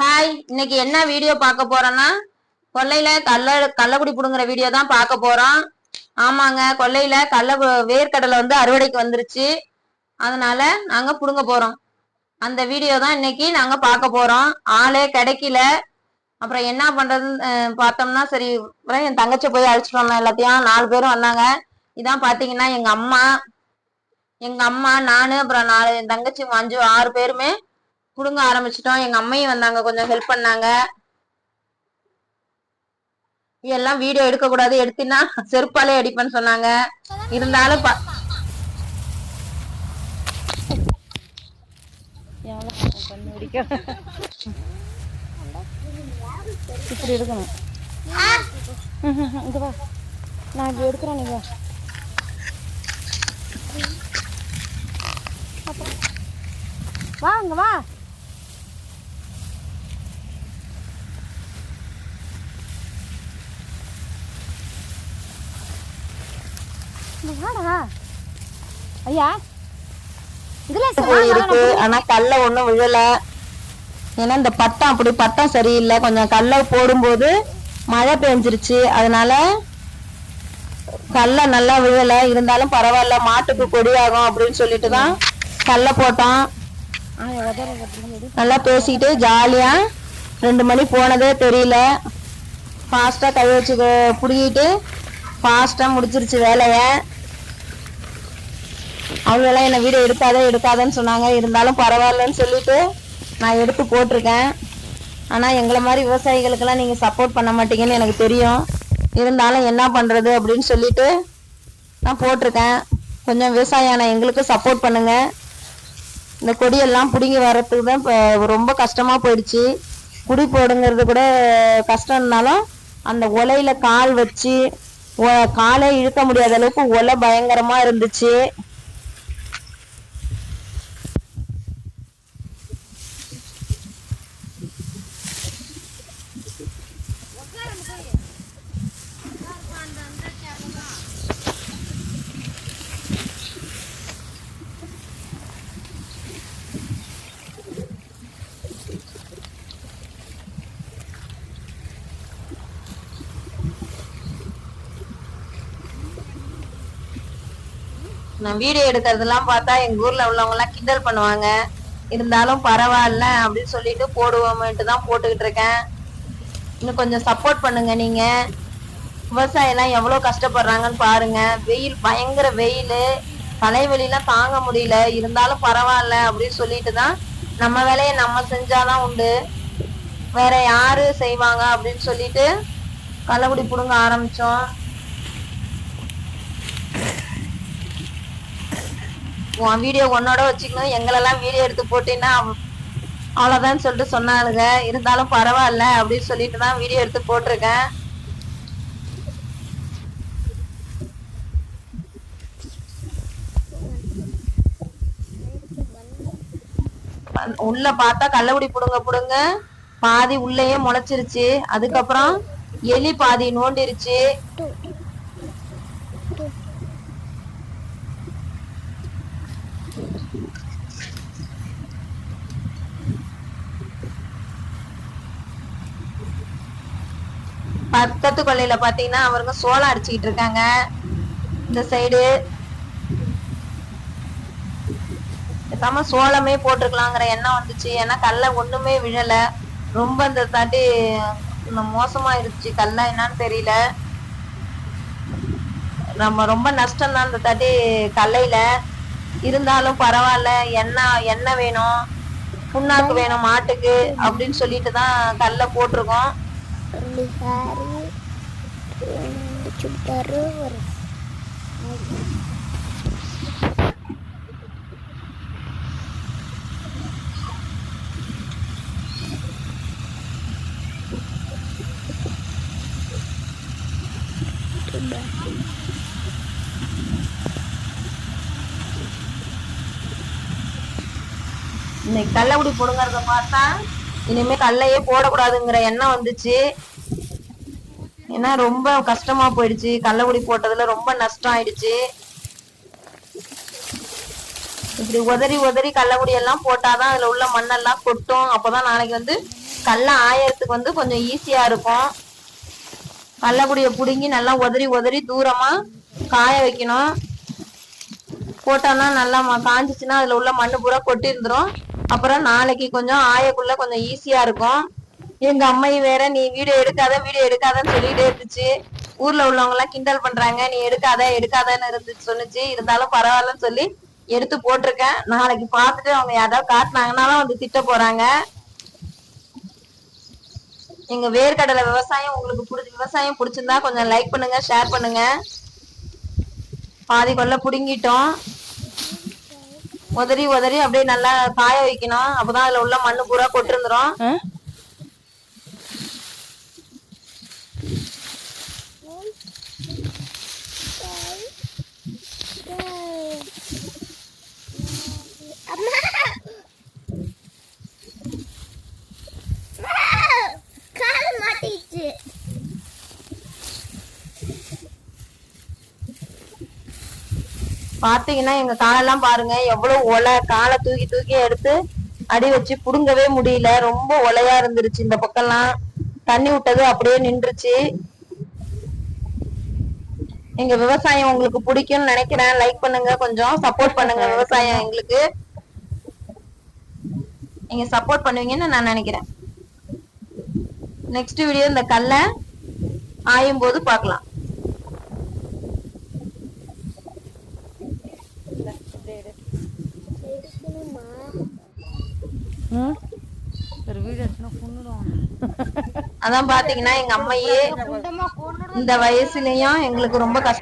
Hi இன்னைக்கு என்ன video பார்க்க போறோம்னா கொல்லையில கல்ல கள்ளக்குடி புடுங்குற வீடியோ தான் பார்க்க போறோம். ஆமாங்க கொல்லையில கள்ள வேர்க்கடலை வந்து அறுவடைக்கு வந்துருச்சு. அதனால நாங்க புடுங்க போறோம். அந்த வீடியோ தான் இன்னைக்கு நாங்க பார்க்க போறோம். ஆளே கிடைக்கல. அப்புறம் என்ன பண்றதுன்னு பார்த்தோம்னா சரி அப்புறம் என் தங்கச்சி போய் அழைச்சிட்டு வந்தோம் எல்லாத்தையும். நாலு பேரும் வந்தாங்க. இதான் பாத்தீங்கன்னா எங்க அம்மா. எங்க அம்மா நானு அப்புறம் நாலு என் தங்கச்சி அஞ்சு ஆறு பேருமே புடுங்க ஆரம்பிச்சிட்டோம். எங்க அம்மையும் வந்தாங்க. கொஞ்சம் ஹெல்ப் பண்ணாங்க. எல்லாம் வீடியோ எடுக்க கூடாது எடுத்தினா செருப்பாலே அடிப்பேன்னு சொன்னாங்க. இருந்தாலும் இப்படி இருக்கணும். இங்க வா. நான் இப்படி எடுக்கிறேன் நீங்க வா. இங்க வா. வாடா. ஐயா இருக்கு. ஆனா கல்ல ஒண்ணும் விழல. ஏன்னா இந்த பட்டம் அப்படி பட்டம் சரியில்லை. கொஞ்சம் கல்ல போடும்போது மழை பெஞ்சிருச்சு. அதனால கல்ல நல்லா விழல. இருந்தாலும் பரவாயில்ல மாட்டுக்கு கொடியாகும் அப்படின்னு சொல்லிட்டு தான் கல்ல போட்டோம். நல்லா பேசிக்கிட்டு ஜாலியா ரெண்டு மணி போனதே தெரியல. ஃபாஸ்டா கை வச்சு புடுங்கிட்டு ஃபாஸ்டா முடிச்சிருச்சு வேலையை. அவங்களெல்லாம் என்ன வீடியோ எடுக்காத எடுக்காதன்னு சொன்னாங்க. இருந்தாலும் பரவாயில்லன்னு சொல்லிட்டு நான் எடுத்து போட்டிருக்கேன். ஆனால் எங்களை மாதிரி விவசாயிகளுக்கெல்லாம் நீங்கள் சப்போர்ட் பண்ண மாட்டீங்கன்னு எனக்கு தெரியும். இருந்தாலும் என்ன பண்ணுறது அப்படின்னு சொல்லிட்டு நான் போட்டிருக்கேன். கொஞ்சம் விவசாயம் எங்களுக்கு சப்போர்ட் பண்ணுங்க. இந்த கொடியெல்லாம் பிடுங்கி வர்றதுக்கு தான் இப்போ ரொம்ப கஷ்டமாக போயிடுச்சு. குடி போடுங்கிறது கூட கஷ்டம்னாலும் அந்த ஒலையில் கால் வச்சு காலே இழுக்க முடியாத அளவுக்கு ஒலை பயங்கரமாக இருந்துச்சு. நான் வீடியோ எடுக்கிறதெல்லாம் பார்த்தா எங்க ஊர்ல உள்ளவங்க எல்லாம் கிண்டல் பண்ணுவாங்க. இருந்தாலும் பரவாயில்ல அப்படின்னு சொல்லிட்டு போடுவோமேட்டு தான் போட்டுக்கிட்டு இருக்கேன். இன்னும் கொஞ்சம் சப்போர்ட் பண்ணுங்க நீங்க. விவசாயம் எல்லாம் எவ்வளவு கஷ்டப்படுறாங்கன்னு பாருங்க. வெயில் பயங்கர வெயில். தலைவலிலாம் தாங்க முடியல. இருந்தாலும் பரவாயில்ல அப்படின்னு சொல்லிட்டு தான் நம்ம வேலையை நம்ம செஞ்சாதான் உண்டு. வேற யாரு செய்வாங்க அப்படின்னு சொல்லிட்டு கள்ளக்குடி பிடுங்க ஆரம்பிச்சோம். உன் வீடியோ உன்னோட வச்சுக்கணும். எங்களெல்லாம் வீடியோ எடுத்து போட்டீங்கன்னா அவ்வளோதான் சொல்லிட்டு சொன்னாளுங்க. இருந்தாலும் பரவாயில்ல அப்படின்னு சொல்லிட்டு தான் வீடியோ எடுத்து போட்டிருக்கேன். உள்ள பார்த்தா கள்ளக்குடி புடுங்க புடுங்க. பாதி உள்ளேயே முளைச்சிருச்சு. அதுக்கப்புறம் எலி பாதி நோண்டிருச்சு. பக்கத்து கொள்ளையில பாத்தீங்கன்னா அவருங்க சோளம் அடிச்சுக்கிட்டு இருக்காங்க. இந்த சைடு பேசாம சோளமே போட்டிருக்கலாங்கிற எண்ணம் வந்துச்சு. ஏன்னா கல்லை ஒண்ணுமே விழல. ரொம்ப இந்த தாட்டி மோசமா இருந்துச்சு கல்ல என்னன்னு தெரியல. நம்ம ரொம்ப நஷ்டம் தான் இந்த தாட்டி கல்லையில. இருந்தாலும் பரவாயில்ல. எண்ணெய் எண்ணெய் வேணும். புண்ணாக்கு வேணும் மாட்டுக்கு அப்படின்னு சொல்லிட்டு தான் கல்ல போட்டிருக்கோம். சுடிதாரு ஒரு இன்னைக்கு கள்ளக்குடி போடுங்கிறத பார்த்தா இனிமே கல்லையே போடக்கூடாதுங்கிற எண்ணம் வந்துச்சு. ஏன்னா ரொம்ப கஷ்டமா போயிடுச்சு. கள்ளக்குடி போட்டதுல ரொம்ப நஷ்டம் ஆயிடுச்சு இப்படி உதறி உதறி கள்ளக்குடி எல்லாம் போட்டாதான் அதுல உள்ள மண்ணெல்லாம் கொட்டும். அப்பதான் நாளைக்கு வந்து கடல ஆயறதுக்கு வந்து கொஞ்சம் ஈஸியா இருக்கும். கள்ளக்குடியை புடுங்கி நல்லா உதறி உதறி தூரமா காய வைக்கணும். போட்டோம்னா நல்லா ம- காஞ்சிச்சுன்னா அதுல உள்ள மண்ணு பூரா கொட்டி இருந்துரும் அப்புறம் நாளைக்கு கொஞ்சம் ஆயக்குள்ள கொஞ்சம் ஈஸியா இருக்கும். எங்க அம்மை வேற நீ வீடியோ எடுக்காத வீடியோ எடுக்காதன்னு சொல்லிட்டே இருந்துச்சு. ஊர்ல உள்ளவங்க எல்லாம் கிண்டல் பண்றாங்க. நீ எடுக்காத எடுக்காதன்னு இருந்துச்சு சொன்னுச்சு. இருந்தாலும் பரவாயில்லன்னு சொல்லி எடுத்து போட்டிருக்கேன். நாளைக்கு பார்த்துட்டு அவங்க யாராவது காட்டினாங்கன்னாலும் வந்து திட்ட போறாங்க. எங்க வேர்க்கடலை விவசாயம் உங்களுக்கு பிடிச்ச விவசாயம் பிடிச்சிருந்தா கொஞ்சம் லைக் பண்ணுங்க ஷேர் பண்ணுங்க. பாதி கொள்ள புடுங்கிட்டோம். உதறி உதறி அப்படியே நல்லா காய வைக்கணும். அப்பதான் அதுல உள்ள மண்ணு பூரா கொட்டிருந்துரும். பாத்தீங்கன்னா எங்க காலெல்லாம் பாருங்க எவ்வளவு ஒலை காலை தூக்கி தூக்கி எடுத்து அடி வச்சு புடுங்கவே முடியல. ரொம்ப ஒலையா இருந்துருச்சு இந்த பக்கம்லாம். தண்ணி விட்டது அப்படியே நின்றுச்சு. எங்க விவசாயம் உங்களுக்கு பிடிக்கும்னு நினைக்கிறேன். லைக் பண்ணுங்க கொஞ்சம். சப்போர்ட் பண்ணுங்க விவசாயம் எங்களுக்கு. நீங்க சப்போர்ட் பண்ணுவீங்கன்னு நான் நினைக்கிறேன். நெக்ஸ்ட் வீடியோ இந்த கல்லை ஆயும் போது பார்க்கலாம் எடுக்கணுமா ம் ஒரு வீடு எடுத்துனா கொண்டுடுவாங்க அதான் பாத்தீங்கன்னா எங்க அம்மையே இந்த வயசுலயும் எங்களுக்கு ரொம்ப கஷ்டம்.